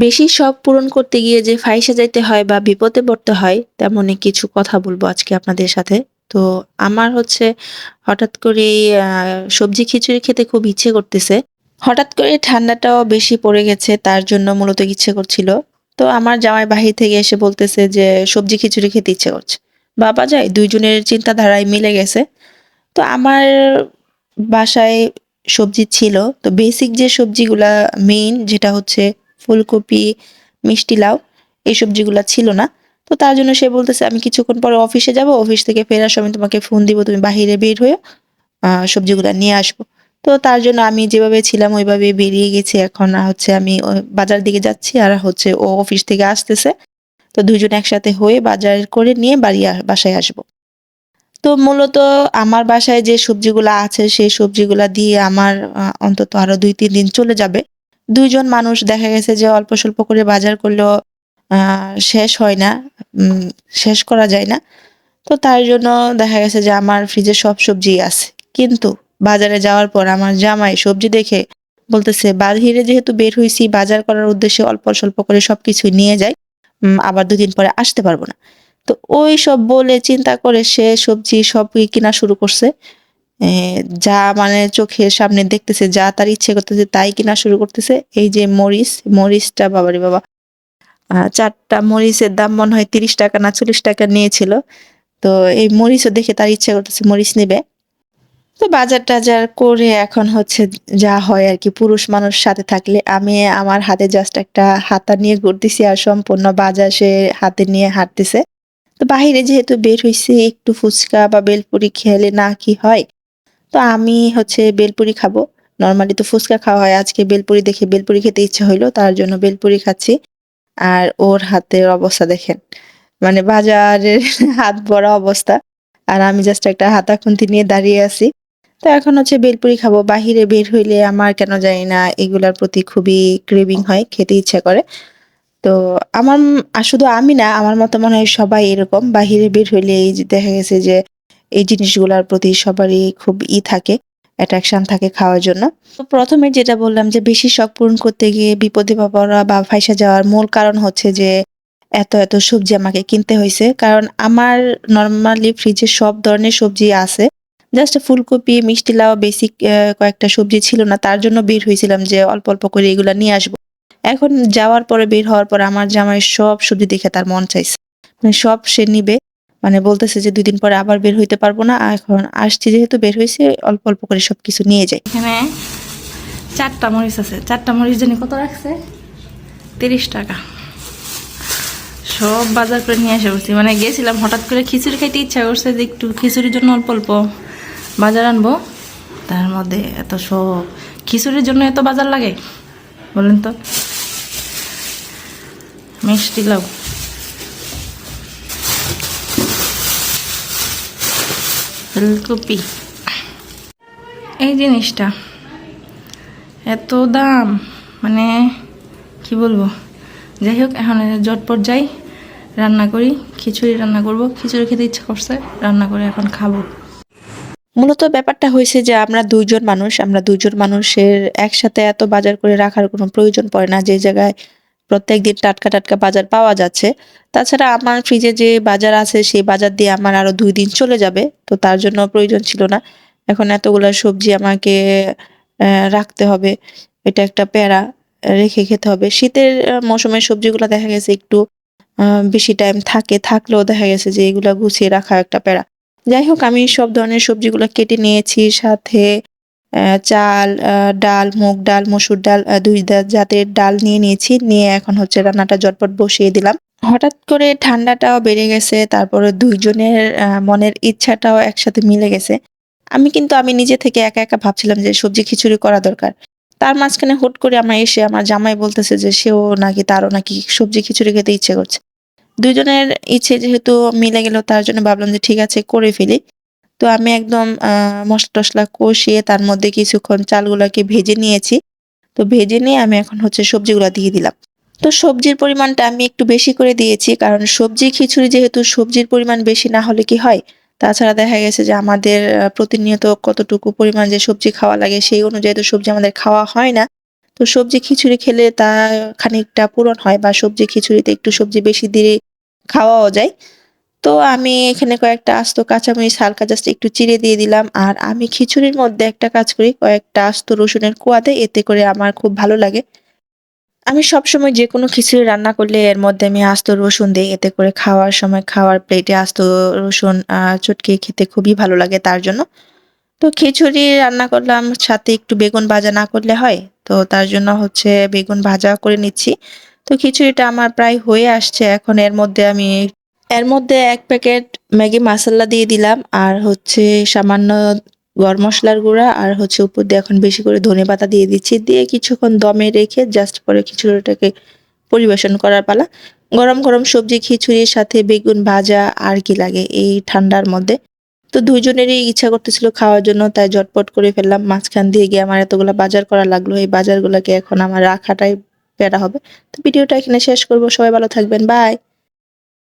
বেশি শখ পূরণ করতে গিয়ে যে ফাইসে যাইতে হয় বা বিপদে পড়তে হয়, তেমনই কিছু কথা বলব আজকে আপনাদের সাথে। তো আমার হচ্ছে হঠাৎ করে সবজি খিচুড়ি খেতে খুব ইচ্ছে করতেছে। হঠাৎ করে ঠান্ডাটাও বেশি পড়ে গেছে, তার জন্য মূলত ইচ্ছে করছিল। তো আমার জামাই বাহির থেকে এসে বলতেছে যে, সবজি খিচুড়ি খেতে ইচ্ছে করছে। বাবা যায়, দুইজনের চিন্তাধারায় মিলে গেছে। তো আমার বাসায় সবজি ছিল। তো বেসিক যে সবজিগুলা মেইন যেটা হচ্ছে ফুলকপি, মিষ্টি লাউ, এই সবজিগুলা ছিল না। তো তার জন্য সে বলতেছে, আমি কিছুক্ষণ পরে অফিসে যাব, অফিস থেকে ফেরার সময় তোমাকে ফোন দিব, তুমি বাহিরে বের হয়ে সবজিগুলো নিয়ে আসব। তো তার জন্য আমি যেভাবে ছিলাম, ওইভাবে বেরিয়ে গেছি। এখন হচ্ছে আমি বাজার দিকে যাচ্ছি আর হচ্ছে ও অফিস থেকে আসতেছে। তো দুজন একসাথে হয়ে বাজার করে নিয়ে বাড়ি বাসায় আসব। তো মূলত আমার বাসায় যে সবজিগুলা আছে, সেই সবজিগুলা দিয়ে আমার অন্তত আরও দুই, তিন দিন চলে যাবে। দুইজন মানুষ দেখা গেছে যে অল্প স্বল্প করে বাজার করলেও শেষ হয় না শেষ করা যায় না। তো তার জন্য দেখা গেছে যে আমার ফ্রিজে সব সবজি আছে। কিন্তু বাজারে যাওয়ার পর আমার জামাই সবজি দেখে বলতেছে, বাহিরে যেহেতু বের হয়েছি বাজার করার উদ্দেশ্যে অল্প স্বল্প করে সবকিছু নিয়ে যাই আবার দুদিন পরে আসতে পারব না। তো ওই সব বলে চিন্তা করে সে সবজি সব কিনা শুরু করছে। যা মানে চোখের সামনে দেখতেছে, যা তার ইচ্ছে করতেছে, তাই কিনা শুরু করতেছে। এই যে মরিচ, মরিচটা বাবারে বাবা। চারটা মরিচের দাম মনে হয় তিরিশ টাকা না চল্লিশ টাকা নিয়েছিল। তো এই মরিচও দেখে তার ইচ্ছা করতেছে মরিচ নিবে। তো বাজার টাজার করে এখন হচ্ছে যা হয় আর কি, পুরুষ মানুষ সাথে থাকলে। আমি আমার হাতে জাস্ট একটা হাতা নিয়ে ঘুরতেছি আর সম্পূর্ণ বাজার সে হাতে নিয়ে হাঁটতেছে। তো বাহিরে যেহেতু বের হইছে, একটু ফুচকা বা বেলপুরি খেলে না কি হয়? তো আমি হচ্ছে বেলপুরি খাব। নর্মালি তো ফুচকা খাওয়া হয়, আজকে বেলপুরি দেখে বেলপুরি খেতে ইচ্ছে হইল, তার জন্য বেলপুরি খাচ্ছি। আর ওর হাতের অবস্থা দেখেন মানে বাজারের হাত ভরা অবস্থা। আর আমি জাস্ট একটা হাতা খুন্তি নিয়ে দাঁড়িয়ে আছি। তো এখন হচ্ছে বেলপুরি খাব। বাহিরে বের হইলে আমার কেন জানি না, এগুলার প্রতি খুবই ক্রেভিং হয়, খেতে ইচ্ছে করে। তো আমার শুধু আমি না, আমার মতো মনে হয় সবাই এরকম। বাহিরে বের হইলে এই দেখা গেছে যে এই জিনিসগুলোর প্রতি সবারই খুব ই থাকে অ্যাট্রাকশন থাকে খাওয়ার জন্য। তো প্রথমে যেটা বললাম যে বেশি শখ পূরণ করতে গিয়ে বিপদে পড়া বা ফাইসা যাওয়ার মূল কারণ হচ্ছে যে এত এত সবজি আমাকে কিনতে হয়েছে কারণ আমার নর্মালি ফ্রিজে সব ধরনের সবজি আছে। জাস্ট ফুলকপি, মিষ্টি লাউ বেসিক কয়েকটা সবজি ছিল না, তার জন্য বের হয়েছিলাম যে অল্প অল্প করে এগুলা নিয়ে আসব। এখন যাওয়ার পরে, বের হওয়ার পর আমার জামাই সব সবজি দেখে তার মন চাইছে। মানে সব সে নিবে। মানে বলতেছে যে দুই দিন পরে আবার বের হইতে পারব না এখন আসছি যেহেতু বের হয়েছে অল্প অল্প করে সবকিছু নিয়ে যাই। এখানে চারটা মরিচ আছে। চারটা মরিচ জানি কত রাখছে? তিরিশ টাকা। সব বাজার করে নিয়ে এসে বসছি। মানে গেছিলাম, হঠাৎ করে খিচুড়ি খাইতে ইচ্ছা করছে যে একটু খিচুড়ির জন্য অল্প অল্প বাজার আনব। তার মধ্যে এত সব খিচুড়ির জন্য এত বাজার লাগে? বলেন তো। মিষ্টি লাউ। ফুলকপি এই জিনিসটা, এত দাম মানে কি বলব? যাই হোক, এখন জটপট যাই, রান্না করি, খিচুড়ি রান্না করব। খিচুড়ি খেতে ইচ্ছা করছে, রান্না করে এখন খাব। মূলত ব্যাপারটা হয়েছে যে, আমরা দুইজন মানুষ, আমরা দুইজন মানুষের একসাথে এত বাজার করে রাখার কোনো প্রয়োজন পড়ে না। যে জায়গায় প্রত্যেকদিন টাটকা টাটকা বাজার পাওয়া যাচ্ছে। তাছাড়া আমার ফ্রিজে যে বাজার আছে, সেই বাজার দিয়ে আমার আরও দুই দিন চলে যাবে। তো তার জন্য প্রয়োজন ছিল না। এখন এতগুলা সবজি আমাকে রাখতে হবে। এটা একটা প্যারা রেখে খেতে হবে। শীতের মৌসুমের সবজিগুলো দেখা গেছে একটু বেশি টাইম থাকে, থাকলেও দেখা গেছে যে এগুলা গুছিয়ে রাখা একটা প্যারা। যাই হোক, আমি সব ধরনের সবজিগুলো কেটে নিয়েছি, সাথে চাল ডাল, মুগ ডাল, মসুর ডাল দুই জাতের ডাল নিয়ে নিয়েছি। নিয়ে এখন হচ্ছে রান্নাটা জটপট বসিয়ে দিলাম। হঠাৎ করে ঠান্ডাটাও বেড়ে গেছে, তারপরে দুইজনের মনের ইচ্ছাটাও একসাথে মিলে গেছে। আমি কিন্তু, আমি নিজে থেকে একা একা ভাবছিলাম যে সবজি খিচুড়ি করা দরকার। তার মাঝখানে হুট করে আমার এসে আমার জামাই বলতেছে যে সেও নাকি, তারও নাকি সবজি খিচুড়ি খেতে ইচ্ছে করছে। দুইজনের ইচ্ছে যেহেতু মিলে গেল, তার জন্য ভাবলাম যে ঠিক আছে, করে ফেলি। তো আমি একদম মশলা টশলা কষিয়ে তার মধ্যে কিছুক্ষণ চালগুলোকে ভেজে নিয়েছি। তো ভেজে নিয়ে আমি এখন হচ্ছে সবজিগুলো দিয়ে দিলাম। তো সবজির পরিমাণটা আমি একটু বেশি করে দিয়েছি, কারণ সবজি খিচুড়ি যেহেতু সবজির পরিমাণ বেশি না হলে কি হয়? তাছাড়া দেখা গেছে যে আমাদের প্রতিনিয়ত কতটুকু পরিমাণ যে সবজি খাওয়া লাগে সেই অনুযায়ী তো সবজি আমাদের খাওয়া হয় না। তো সবজি খিচুড়ি খেলে তা খানিকটা পূরণ হয় বা সবজি খিচুড়িতে একটু সবজি বেশি দিয়ে খাওয়াও যায়। তো আমি এখানে কয়েকটা আস্ত কাঁচামরিচ হালকা জাস্ট একটু চিড়ে দিয়ে দিলাম। আর আমি খিচুড়ির মধ্যে একটা কাজ করি কয়েকটা আস্ত রসুনের কোয়া দেয় এতে করে আমার খুব ভালো লাগে। আমি সবসময় যে কোনো খিচুড়ি রান্না করলে এর মধ্যে আমি আস্ত রসুন দিই এতে করে খাওয়ার সময় খাওয়ার প্লেটে আস্ত রসুন আহ, চটকিয়ে খেতে খুবই ভালো লাগে তার জন্য। তো খিচুড়ি রান্না করলাম সাথে একটু বেগুন ভাজা না করলে হয় তো তার জন্য হচ্ছে বেগুন ভাজা করে নিচ্ছি। তো খিচুড়িটা আমার প্রায় হয়ে আসছে এখন এর মধ্যে আমি এর মধ্যে এক প্যাকেট ম্যাগি মশলা দিয়ে দিলাম, আর হচ্ছে সামান্য গরম মশলার গুঁড়া, আর হচ্ছে উপর দিয়ে এখন বেশি করে ধনে পাতা দিয়ে দিচ্ছি। দিয়ে কিছুক্ষণ দমে রেখে জাস্ট পরে খিচুড়িটাকে পরিবেশন করার পালা। গরম গরম সবজি, খিচুড়ির সাথে বেগুন ভাজা, আর কি লাগে এই ঠান্ডার মধ্যে। তো দুইজনেরই ইচ্ছা করতেছিল খাওয়ার জন্য, তাই ঝটপট করে ফেললাম। মাঝখান দিয়ে গিয়ে আমার এতগুলো বাজার করা লাগল, এই বাজারগুলোকে এখন আমার রাখাটাই প্যারা হবে। তো ভিডিওটা এখানে শেষ করব। সবাই ভালো থাকবেন। বাই